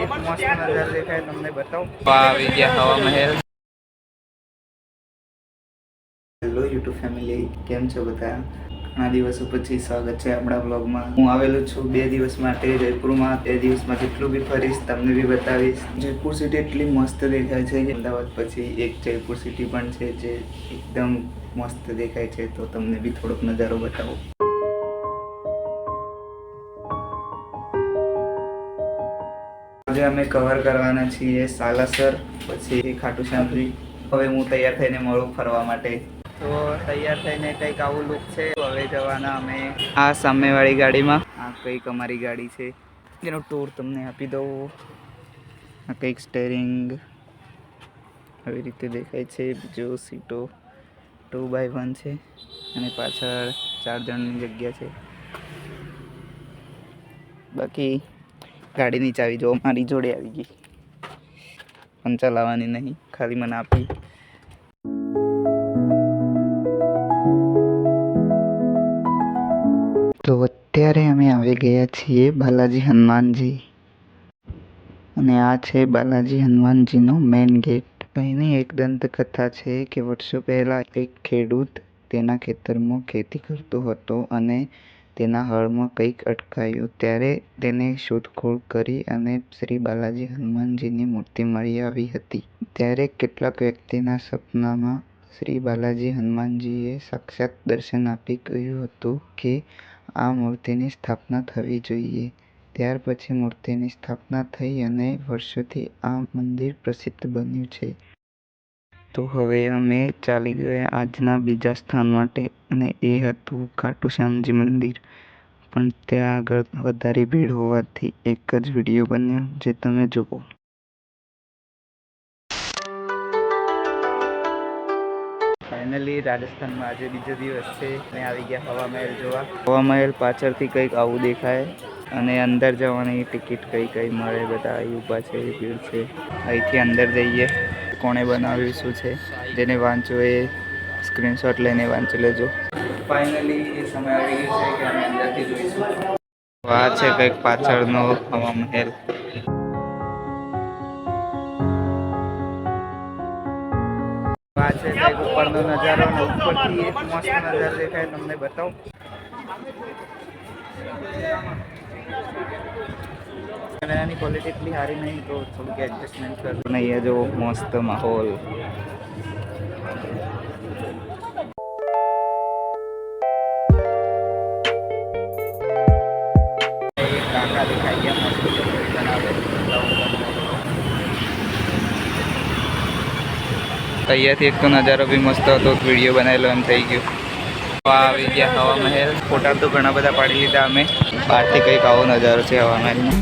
એક hello YouTube family કેમ છો બધા? ઘણા દિવસો પછી સ્વાગત છે આપણા બ્લોગમાં હું આવેલો છું બે દિવસ માટે જયપુરમાં. બે દિવસમાં જેટલું બી ફરીશ, તમને બી બતાવીશ. જયપુર સિટી એટલી મસ્ત દેખાય છે કે અમદાવાદ પછી એક જયપુર સિટી પણ છે જે એકદમ મસ્ત દેખાય છે, તો તમને બી થોડોક નજારો બતાવો. આજે અમે કવર કરવાના છીએ સાલાસર પછી ખાટુ શ્યામજી હવે હું તૈયાર થઈને મળું ફરવા માટે. તો તૈયાર થઈને કંઈક આવું લુક છે હવે જવાના અમે આ સામેવાળી ગાડીમાં. આ કંઈક અમારી ગાડી છે. જેનો ટૂર તમને આપી દઉં. આ કંઈક સ્ટેરિંગ આવી રીતે દેખાય છે. બીજો સીટો ટુ બાય વન છે. અને પાછળ ચાર જણની જગ્યા છે. બાકી ગાડીની ચાવી જો મારી જોડે આવી ગઈ. પણ ચલાવવાની નહીં, ખાલી મને આપી. તો અત્યારે અમે આવી ગયા છીએ બાલાજી હનુમાનજી. અને આ છે બાલાજી હનુમાનજીનો મેઇન ગેટ અહીંની એક દંતકથા છે કે વર્ષો પહેલાં એક ખેડૂત તેના ખેતરમાં ખેતી કરતો હતો અને તેના હળમાં કંઈક અટકાયું. ત્યારે તેને શોધખોળ કરી અને શ્રી બાલાજી હનુમાનજીની મૂર્તિ મળી આવી હતી. ત્યારે કેટલાક વ્યક્તિના સપનામાં શ્રી બાલાજી હનુમાનજીએ સાક્ષાત દર્શન આપી કહ્યું હતું કે આ મૂર્તિની સ્થાપના થવી જોઈએ. ત્યાર પછી મૂર્તિની સ્થાપના થઈ અને વર્ષોથી આ મંદિર પ્રસિદ્ધ બન્યું છે. તો હવે અમે ચાલી ગયા આજના બીજા સ્થાન માટે અને એ હતું ખાટુ શ્યામજી મંદિર. પણ ત્યાં આગળ વધારે ભીડ હોવાથી એક જ વીડિયો બન્યો જે તમે જુઓ ફાઇનલી રાજસ્થાનમાં આજે બીજો દિવસ છે અને આવી ગયા હવા મહેલ જોવા. હવા મહેલ પાછળથી કંઈક આવું દેખાય. અને અંદર જવાની ટિકિટ કઈ કઈ મળે બધા અહીં ઊભા છે ભીડ છે. અહીંથી અંદર જઈએ. કોણે બનાવ્યું શું છે? જેને વાંચો એ સ્ક્રીનશોટ લઈને વાંચી લેજો. ફાઇનલી એ સમય આવી ગયો છે કે અમે અંદરથી જોઈશું. આ છે કંઈક પાછળનો હવા મહેલ આ છે કંઈક ઉપરનો નજારો અને ઉપરથી એક મસ્ત નજારો દેખાય તમને બતાવું. કેમેરાની ક્વોલિટી એટલી સારી નહીં તો થોડુંક એડજસ્ટમેન્ટ કરું અને અહીંયા જો મસ્ત માહોલ. કાકા અહીંયાથી એક તો નજારો બી મસ્ત હતો વીડિયો બનાવેલો એમ થઈ ગયું. આવી ગયા હવા મહેલ ફોટા તો ઘણા બધા પાડી લીધા અમે. બહારથી કંઈક આવો નજારો છે હવા મહેલનો